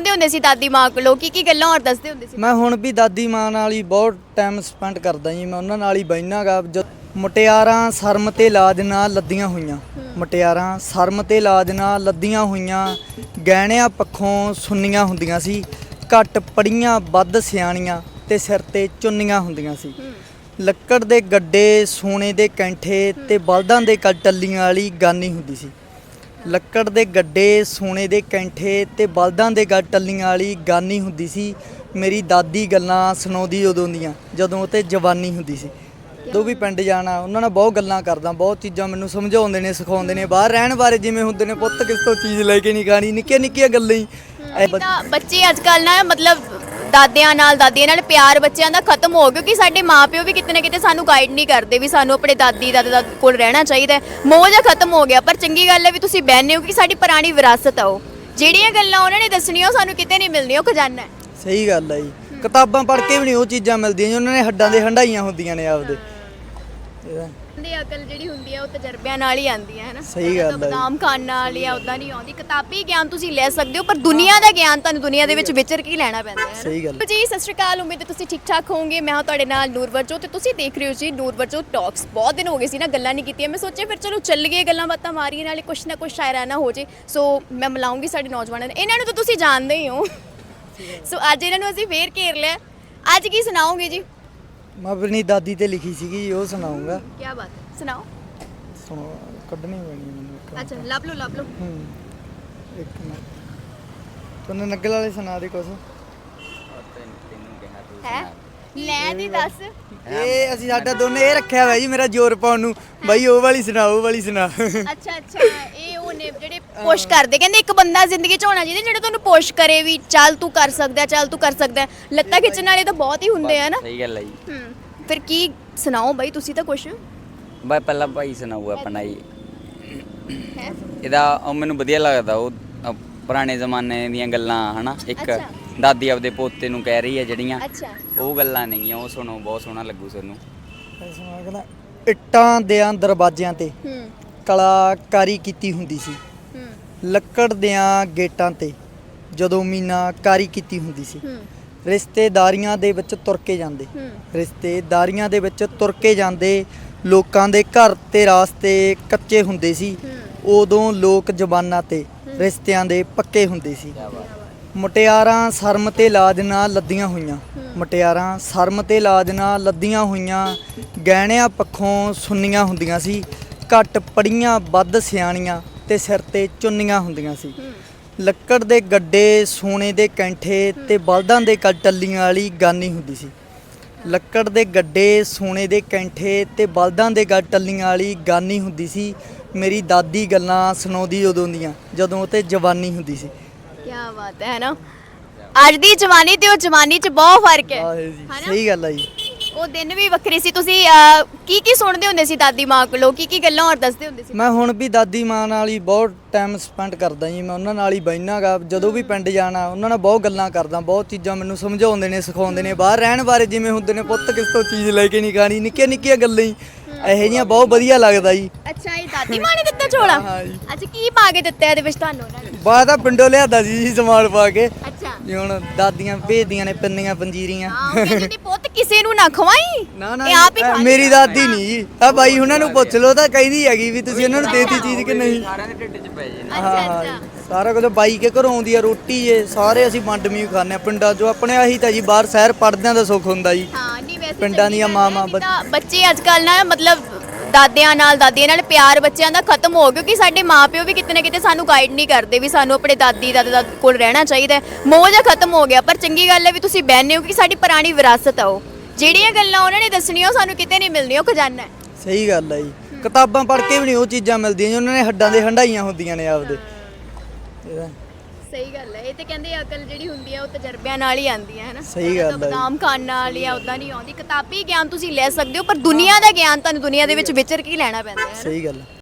ਸੁਣਦੇ ਹੁੰਦੇ ਸੀ ਦਾਦੀ ਮਾਂ ਕੋਲੋਂ? ਕੀ ਕੀ ਗੱਲਾਂ ਹੋਰ ਦੱਸਦੇ ਹੁੰਦੇ ਸੀ? ਮੈਂ ਹੁਣ ਵੀ ਦਾਦੀ ਮਾਂ ਨਾਲ ਹੀ ਬਹੁਤ ਟਾਈਮ ਸਪੈਂਡ ਕਰਦਾ ਜੀ। ਮੈਂ ਉਹਨਾਂ ਨਾਲ ਹੀ ਜਦ ਮੁਟਿਆਰਾਂ ਸ਼ਰਮ ਤੇ ਲਾਜ ਨਾਲ ਲੱਦੀਆਂ ਹੋਈਆਂ। ਮੁਟਿਆਰਾਂ ਸ਼ਰਮ ਤੇ ਲਾਜ ਨਾਲ ਲੱਦੀਆਂ ਹੋਈਆਂ। ਗਹਿਣਿਆਂ ਪੱਖੋਂ ਸੁੰਨੀਆਂ ਹੁੰਦੀਆਂ ਸੀ। ਘੱਟ ਪੜੀਆਂ ਵੱਧ ਸਿਆਣੀਆਂ ਤੇ ਸਿਰ ਤੇ ਚੁੰਨੀਆਂ ਹੁੰਦੀਆਂ ਸੀ। ਲੱਕੜ ਦੇ ਗੱਡੇ ਸੋਨੇ ਦੇ ਕੈਂਠੇ ਤੇ ਬਲਦਾਂ ਦੇ ਟੱਲੀਆਂ ਵਾਲੀ ਗਾਨੀ ਹੁੰਦੀ ਸੀ। ਲੱਕੜ ਦੇ ਗੱਡੇ, ਸੋਨੇ ਦੇ ਕੈਂਠੇ ਤੇ ਬਲਦਾਂ ਦੇ ਗ- ਟੱਲੀਆਂ ਵਾਲੀ ਗਾਨੀ ਹੁੰਦੀ ਸੀ। ਮੇਰੀ ਦਾਦੀ ਗੱਲਾਂ ਸੁਣਾਉਂਦੀ ਉਦੋਂ ਦੀਆਂ, ਜਦੋਂ ਤੇ ਜਵਾਨੀ ਹੁੰਦੀ ਸੀ। ਜਦੋਂ ਵੀ ਪਿੰਡ ਜਾਣਾ, ਉਹਨਾਂ ਨਾਲ ਬਹੁਤ ਗੱਲਾਂ ਕਰਦਾ, ਬਹੁਤ ਚੀਜ਼ਾਂ ਮੈਨੂੰ ਸਮਝਾਉਂਦੇ ਨੇ, ਸਿਖਾਉਂਦੇ ਨੇ। ਬਾਹਰ ਰਹਿਣ ਬਾਰੇ ਜਿਵੇਂ ਹੁੰਦੇ ਨੇ, ਪੁੱਤ ਕਿਸ ਤੋਂ ਚੀਜ਼ ਲੈ ਕੇ ਨਹੀਂ ਖਾਣੀ ਨਿੱਕੀਆਂ ਨਿੱਕੀਆਂ ਗੱਲਾਂ ਹੀ। ਇਹ ਬ- ਤਾਂ ਬੱਚੇ ਅੱਜ ਕੱਲ ਨਾ, ਮਤਲਬ ਦਾਦਿਆਂ ਨਾਲ ਦਾਦੀਆਂ ਨਾਲ ਪਿਆਰ ਬੱਚਿਆਂ ਦਾ ਖਤਮ ਹੋ ਗਿਆ ਕਿਉਂਕਿ ਸਾਡੇ ਮਾਪਿਓ ਵੀ ਕਿਤੇ ਨਾ ਕਿਤੇ ਸਾਨੂੰ ਗਾਈਡ ਨਹੀਂ ਕਰਦੇ ਵੀ ਸਾਨੂੰ ਆਪਣੇ ਦਾਦੀ ਦਾਦਾ ਕੋਲ ਰਹਿਣਾ ਚਾਹੀਦਾ ਹੈ। ਮੋਹ ਜਿਹਾ ਖਤਮ ਹੋ ਗਿਆ ਪਰ ਚੰਗੀ ਗੱਲ ਹੈ ਵੀ ਤੁਸੀਂ ਬਹਿੰਦੇ ਹੋ ਕਿ ਸਾਡੀ ਪੁਰਾਣੀ ਵਿਰਾਸਤ ਆ ਉਹ। ਜਿਹੜੀਆਂ ਗੱਲਾਂ ਉਹਨਾਂ ਨੇ ਦੱਸਣੀਆਂ ਉਹ ਸਾਨੂੰ ਕਿਤੇ ਨਹੀਂ ਮਿਲਣੀਆਂ ਉਹ ਖਜ਼ਾਨਾ ਹੈ। ਸਹੀ ਗੱਲ ਹੈ ਜੀ। ਕਿਤਾਬਾਂ ਪੜ੍ਹ ਕੇ ਵੀ ਨਹੀਂ ਉਹ ਚੀਜ਼ਾਂ ਮਿਲਦੀਆਂ ਜੀ ਉਹਨਾਂ ਨੇ ਹੱਡਾਂ ਦੇ ਹੰਡਾਈਆਂ ਹੁੰਦੀਆਂ ਨੇ ਆਪਦੇ। ਇਹਦਾ- ਦੀ ਅਕਲ ਜਿਹੜੀ ਹੁੰਦੀ ਹੈ ਉਹ ਤਜਰਬਿਆਂ ਨਾਲ ਹੀ ਆਉਂਦੀ ਹੈ ਹੈ ਨਾ ਸਹੀ ਗੱਲ ਹੈ। ਬਦਾਮ ਖਾਣ ਨਾਲ ਜਾਂ ਉਦਾਂ ਨਹੀਂ ਆਉਂਦੀ ਕਿਤਾਬੀ ਗਿਆਨ ਤੁਸੀਂ ਲੈ ਸਕਦੇ ਹੋ ਪਰ ਦੁਨੀਆ ਦਾ ਗਿਆਨ ਤੁਹਾਨੂੰ ਦੁਨੀਆ ਦੇ ਵਿੱਚ ਵਿਚਰ ਕੇ ਹੀ ਲੈਣਾ ਪੈਂਦਾ ਹੈ? ਸਹੀ ਗੱਲ। ਜੀ ਸਤਿ ਸ਼੍ਰੀ ਅਕਾਲ ਉਮੀਦ ਹੈ ਤੁਸੀਂ ਠੀਕ ਠਾਕ ਹੋਵੋਗੇ। ਮੈਂ ਹਾਂ ਤੁਹਾਡੇ ਨਾਲ ਨੂਰਵਰਜੋ ਤੇ ਤੁਸੀਂ ਦੇਖ ਰਹੇ ਹੋ ਜੀ ਨੂਰਵਰਜੋ ਟਾਕਸ ਬਹੁਤ ਦਿਨ ਹੋ ਗਏ ਸੀ ਨਾ ਗੱਲਾਂ ਨਹੀਂ ਕੀਤੀਆਂ। ਮੈਂ ਸੋਚਿਆ ਫਿਰ ਚਲੋ ਚੱਲ ਗਏ ਗੱਲਾਂ ਬਾਤਾਂ ਮਾਰੀਏ ਨਾਲੇ ਕੁਛ ਨਾ ਕੁਛ ਸ਼ਾਇਰਾਨਾ ਹੋ ਜੇ। ਸੋ ਮੈਂ ਮਿਲਾਉਂਗੀ ਸਾਡੇ ਨੌਜਵਾਨਾਂ ਨੂੰ। ਇਹਨਾਂ ਨੂੰ ਤਾਂ ਤੁਸੀਂ ਜਾਣਦੇ ਹੀ ਹੋ। ਸੋ ਅੱਜ ਇਹਨਾਂ ਨੂੰ ਅਸੀਂ ਫੇਰ ਘੇਰ ਲਿਆ। ਅੱਜ ਕੀ ਸੁਣਾਓਗੇ ਜੀ? ਮੈਂ ਆਪਣੀ ਦਾਦੀ ਤੇ ਲਿਖੀ ਸੀਗੀ ਜੀ, ਉਹ ਸੁਣਾਉਂਗਾ ਕੀ ਬਾਤ ਹੈ? ਸੁਣਾਓ। ਸੁਣੋ ਕੱਢਣੀ ਪੈਣੀ ਹੈ ਮੈਨੂੰ ਇੱਕ ਅੱਛਾ ਲੱਭ ਲਓ ਲੱਭ ਲਓ। ਹੂੰ ਇੱਕ ਮਿੰਟ। ਤੁਹਾਨੂੰ ਨਗਲ ਵਾਲੇ ਸੁਣਾ ਦੇ ਕੁਛ। ਹੈ? ਲੈ ਦੀ ਦੱਸ। ਇਹ ਅਸੀਂ ਸਾਡਾ ਦੋਨੇ ਇਹ ਰੱਖਿਆ ਹੋਇਆ ਜੀ ਮੇਰਾ ਜ਼ੋਰ ਪਾਉਣ ਨੂੰ। ਬਾਈ ਉਹ ਵਾਲੀ ਸੁਣਾ ਉਹ ਵਾਲੀ ਸੁਣਾ। ਅੱਛਾ ਅੱਛਾ ਇਹ ਉਹ ਨੇ ਜਿਹੜੇ ਪੁਸ਼ ਕਰਦੇ ਕਹਿੰਦੇ ਇੱਕ ਬੰਦਾ ਜ਼ਿੰਦਗੀ 'ਚ ਹੋਣਾ ਚਾਹੀਦਾ ਜਿਹੜਾ ਤੁਹਾਨੂੰ ਪੁਸ਼ ਕਰੇ ਵੀ ਚੱਲ ਤੂੰ ਕਰ ਸਕਦਾ ਚੱਲ ਤੂੰ ਕਰ ਸਕਦਾ। ਲੱਤਾਂ ਖਿੱਚਣ ਵਾਲੇ ਤਾਂ ਬਹੁਤ ਹੀ ਹੁੰਦੇ ਆ ਨਾ। ਸਹੀ ਗੱਲ ਹੈ ਜੀ। ਹੂੰ ਫਿਰ ਕੀ ਸੁਣਾਓ ਬਾਈ ਤੁਸੀਂ ਤਾਂ ਕੁਛ? ਬਈ ਪਹਿਲਾਂ ਭਾਈ ਸੁਣਾਊ ਆਪਣਾ ਜੀ। ਹੈ? ਇਹਦਾ ਉਹ ਮੈਨੂੰ ਵਧੀਆ ਲੱਗਦਾ ਉਹ ਅ, ਪੁਰਾਣੇ ਜ਼ਮਾਨੇ ਦੀਆਂ ਗੱਲਾਂ ਹਨਾ ਇੱਕ ਅੱਛਾ। ਦਾਦੀ ਆਪਦੇ ਪੋਤੇ ਨੂੰ ਕਹਿ ਰਹੀ ਹੈ ਜਿਹੜੀਆਂ ਅੱਛਾ। ਉਹ ਗੱਲਾਂ ਨੇਗੀਆਂ ਉਹ ਸੁਣੋ ਬਹੁਤ ਸੋਹਣਾ ਲੱਗੂ ਤੁਹਾਨੂੰ ਸੁਣਾ ਕਹਿੰਦਾ ਇੱਟਾਂ ਦੇ ਦਰਵਾਜ਼ਿਆਂ ਤੇ ਹੂੰ। ਕਲਾਕਾਰੀ ਕੀਤੀ ਹੁੰਦੀ ਸੀ। ਹੂੰ। ਲੱਕੜ ਦਿਆਂ ਗੇਟਾਂ ਤੇ ਜਦੋਂ ਮੀਨਾਕਾਰੀ ਕੀਤੀ ਹੁੰਦੀ ਸੀ। ਹੂੰ। ਰਿਸ਼ਤੇਦਾਰੀਆਂ ਦੇ ਵਿੱਚ ਤੁਰ ਕੇ ਜਾਂਦੇ। ਹੂੰ। ਰਿਸ਼ਤੇਦਾਰੀਆਂ ਦੇ ਵਿੱਚ ਤੁਰ ਕੇ ਜਾਂਦੇ ਲੋਕਾਂ ਦੇ ਘਰ ਤੇ ਰਾਸਤੇ ਕੱਚੇ ਹੁੰਦੇ ਸੀ। ਉਦੋਂ ਲੋਕ ਜ਼ਬਾਨਾਂ ਤੇ ਰਿਸ਼ਤਿਆਂ ਦੇ ਪੱਕੇ ਹੁੰਦੇ ਸੀ। ਮੁਟਿਆਰਾਂ ਸ਼ਰਮ ਤੇ ਲਾਜ ਨਾਲ ਲੱਦੀਆਂ ਹੋਈਆਂ। ਮੁਟਿਆਰਾਂ ਸ਼ਰਮ ਤੇ ਲਾਜ ਨਾਲ ਲੱਦੀਆਂ ਹੋਈਆਂ। ਗਹਿਣਿਆਂ ਪੱਖੋਂ ਸੁੰਨੀਆਂ ਹੁੰਦੀਆਂ ਸੀ। ਘੱਟ ਪੜੀਆਂ ਵੱਧ ਸਿਆਣੀਆਂ ਤੇ ਸਿਰ ਤੇ ਚੁੰਨੀਆਂ ਹੁੰਦੀਆਂ ਸੀ। ਲੱਕੜ ਦੇ ਗੱਡੇ ਸੋਨੇ ਦੇ ਕੈਂਠੇ ਤੇ ਬਲਦਾਂ ਦੇ ਟੱਲੀਆਂ ਵਾਲੀ ਗਾਨੀ ਹੁੰਦੀ ਸੀ। ਲੱਕੜ ਦੇ ਗੱਡੇ ਸੋਨੇ ਦੇ ਕੈਂਠੇ ਤੇ ਬਲਦਾਂ ਦੇ ਟੱਲੀਆਂ ਵਾਲੀ ਗਾਨੀ ਹੁੰਦੀ ਸੀ। ਮੇਰੀ ਦਾਦੀ ਗੱਲਾਂ ਸੁਣਾਉਂਦੀ ਉਦੋਂ ਦੀਆਂ ਜਦੋਂ ਤੇ ਜਵਾਨੀ ਹੁੰਦੀ ਸੀ। ਕੀ ਬਾਤ ਹੈ ਨਾ? ਅੱਜ ਦੀ ਜਵਾਨੀ ਤੇ ਉਹ ਜਵਾਨੀ 'ਚ ਬਹੁਤ ਫ਼ਰਕ ਹੈ। ਆਹ ਜੀ ਹਨਾ? ਸਹੀ ਗੱਲ ਆ ਜੀ। ਉਹ ਦਿਨ ਵੀ ਵੱਖਰੇ ਸੀ। ਤੁਸੀਂ ਅਹ, ਕੀ ਕੀ ਸੁਣਦੇ ਹੁੰਦੇ ਸੀ ਦਾਦੀ ਮਾਂ ਕੋਲੋਂ? ਕੀ ਕੀ ਗੱਲਾਂ ਹੋਰ ਦੱਸਦੇ ਹੁੰਦੇ ਸੀ? ਮੈਂ ਹੁਣ ਵੀ ਦਾਦੀ ਮਾਂ ਨਾਲ ਹੀ ਬਹੁਤ ਟਾਈਮ ਸਪੈਂਡ ਕਰਦਾ ਜੀ। ਮੈਂ ਉਹਨਾਂ ਨਾਲ ਹੀ ਬੈਠਾਂਗਾ ਜਦੋਂ ਵੀ ਪਿੰਡ ਜਾਣਾ ਉਹਨਾਂ ਨਾਲ ਬਹੁਤ ਗੱਲਾਂ ਕਰਦਾ। ਬਹੁਤ ਚੀਜ਼ਾਂ ਮੈਨੂੰ ਸਮਝਾਉਂਦੇ ਨੇ ਸਿਖਾਉਂਦੇ ਨੇ। ਬਾਹਰ ਰਹਿਣ ਬਾਰੇ ਜਿਵੇਂ ਹੁੰਦੇ ਨੇ ਪੁੱਤ ਕਿਸ ਤੋਂ ਚੀਜ਼ ਲੈ ਕੇ ਨਹੀਂ ਖਾਣੀ? ਨਿੱਕੀਆਂ ਨਿੱਕੀਆਂ ਗੱਲਾਂ ਹੀ। ਇਹੋ ਜਿਹੀਆਂ ਬਹੁਤ ਵਧੀਆ ਲੱਗਦਾ ਜੀ। ਅੱਛਾ ਇਹ ਦਾਦੀ ਮਾਂ ਨੇ ਦਿੱਤਾ ਝੋਲਾ ਹਾਂ ਜੀ। ਅੱਛਾ ਕੀ ਪਾ ਕੇ ਦਿੱਤਾ ਇਹਦੇ ਵਿੱਚ ਤੁਹਾਨੂੰ ਉਹਨਾਂ ਨੇ? ਬਾਅਦ ਤਾਂ ਪਿੰਡੋਂ ਲਿਆਦਾ ਸੀ ਜੀ ਸਮਾਨ ਪਾ ਕੇ। ਅੱਛਾ। ਜੀ ਹੁਣ ਦਾਦੀਆਂ ਭੇਜਦੀਆਂ ਨੇ ਪਿੰਨੀਆਂ ਪੰਜੀਰੀਆਂ। ਹਾਂ ਉਹ ਕਹਿੰਦੀ ਨੀ ਪੁੱਤ ਕਿਸੇ ਨੂੰ ਨਾ ਖਵਾਈ। ਨਾ ਨਾ ਇਹ ਆਪ ਹੀ ਮੇਰੀ ਦਾਦੀ ਨਹੀਂ ਜੀ। ਆ ਬਾਈ ਉਹਨਾਂ ਨੂੰ ਪੁੱਛ ਲਓ ਤਾਂ ਕਹਿੰਦੀ ਹੈਗੀ ਵੀ ਤੁਸੀਂ ਉਹਨਾਂ ਨੂੰ ਦੇਤੀ ਚੀਜ਼ ਕਿ ਨਹੀਂ? ਸਾਰਿਆਂ ਦੇ ਢਿੱਡ 'ਚ ਪੈ ਜੇ ਹਾਂ ਅੱਛਾ ਹਾਂ ਅੱਛਾ। ਸਾਰਾ ਕੁਝ ਬਾਈ ਕੇ ਘਰੋਂ ਆਉਂਦੀ ਆ ਰੋਟੀ ਜੇ ਸਾਰੇ ਅਸੀਂ ਵੰਡ ਮੀ ਖਾਂਦੇ ਆ। ਪਿੰਡਾਂ 'ਚੋਂ ਆਪਣੇ ਆਹੀ ਤਾਂ ਜੀ ਬਾਹਰ ਸ਼ਹਿਰ ਪੜਦਿਆਂ ਦਾ ਸੁੱਖ ਹੁੰਦਾ ਜੀ। ਹਾਂ ਪਿੰਡਾਂ ਦੀਆਂ ਮਾਵਾਂ ਤਾਂ ਬੱਚੇ ਅੱਜ ਕੱਲ ਨਾ ਮਤਲਬ ਦਾਦਿਆਂ ਨਾਲ ਦਾਦੀਆਂ ਨਾਲ ਪਿਆਰ ਬੱਚਿਆਂ ਦਾ ਖਤਮ ਹੋ ਗਿਆ ਕਿਉਂਕਿ ਸਾਡੇ ਮਾਪਿਓ ਵੀ ਕਿਤੇ ਨਾ ਕਿਤੇ ਸਾਨੂੰ ਗਾਈਡ ਨਹੀਂ ਕਰਦੇ ਵੀ ਸਾਨੂੰ ਆਪਣੇ ਦਾਦੀ ਦਾਦਾ ਦਾਦ ਕੋਲ ਰਹਿਣਾ ਚਾਹੀਦਾ ਹੈ। ਮੋਹ ਜਿਹਾ ਖਤਮ ਹੋ ਗਿਆ ਪਰ ਚੰਗੀ ਗੱਲ ਹੈ ਵੀ ਤੁਸੀਂ ਬਹਿੰਦੇ ਹੋ ਕਿ ਸਾਡੀ ਪੁਰਾਣੀ ਵਿਰਾਸਤ ਆ ਉਹ। ਜਿਹੜੀਆਂ ਗੱਲਾਂ ਉਹਨਾਂ ਨੇ ਦੱਸਣੀਆਂ ਉਹ ਸਾਨੂੰ ਕਿਤੇ ਨਹੀਂ ਮਿਲਣੀਆਂ ਉਹ ਖਜ਼ਾਨਾ ਹੈ। ਸਹੀ ਗੱਲ ਹੈ ਜੀ। ਕਿਤਾਬਾਂ ਪੜ੍ਹ ਕੇ ਵੀ ਨਹੀਂ ਉਹ ਚੀਜ਼ਾਂ ਮਿਲਦੀਆਂ ਜੀ ਉਹਨਾਂ ਨੇ ਹੱਡਾਂ ਦੇ ਹੰਡਾਈਆਂ ਹੁੰਦੀਆਂ ਨੇ ਆਪਦੇ। ਇਹਦਾ- ਸਹੀ ਗੱਲ ਹੈ ਇਹ ਤੇ ਕਹਿੰਦੇ ਅਕਲ ਜਿਹੜੀ ਹੁੰਦੀ ਹੈ ਉਹ ਤਜਰਬਿਆਂ ਨਾਲ ਹੀ ਆਉਂਦੀ ਹੈ ਹੈ ਨਾ ਸਹੀ ਗੱਲ ਹੈ। ਬਦਾਮ ਖਾਣ ਨਾਲ ਜਾਂ ਉਦਾਂ ਨਹੀਂ ਆਉਂਦੀ ਕਿਤਾਬੀ ਗਿਆਨ ਤੁਸੀਂ ਲੈ ਸਕਦੇ ਹੋ ਪਰ ਦੁਨੀਆ ਦਾ ਗਿਆਨ ਤੁਹਾਨੂੰ ਦੁਨੀਆ ਦੇ ਵਿੱਚ ਵਿਚਰ ਕੇ ਹੀ ਲੈਣਾ ਪੈਂਦਾ ਹੈ? ਸਹੀ ਗੱਲ ਹੈ।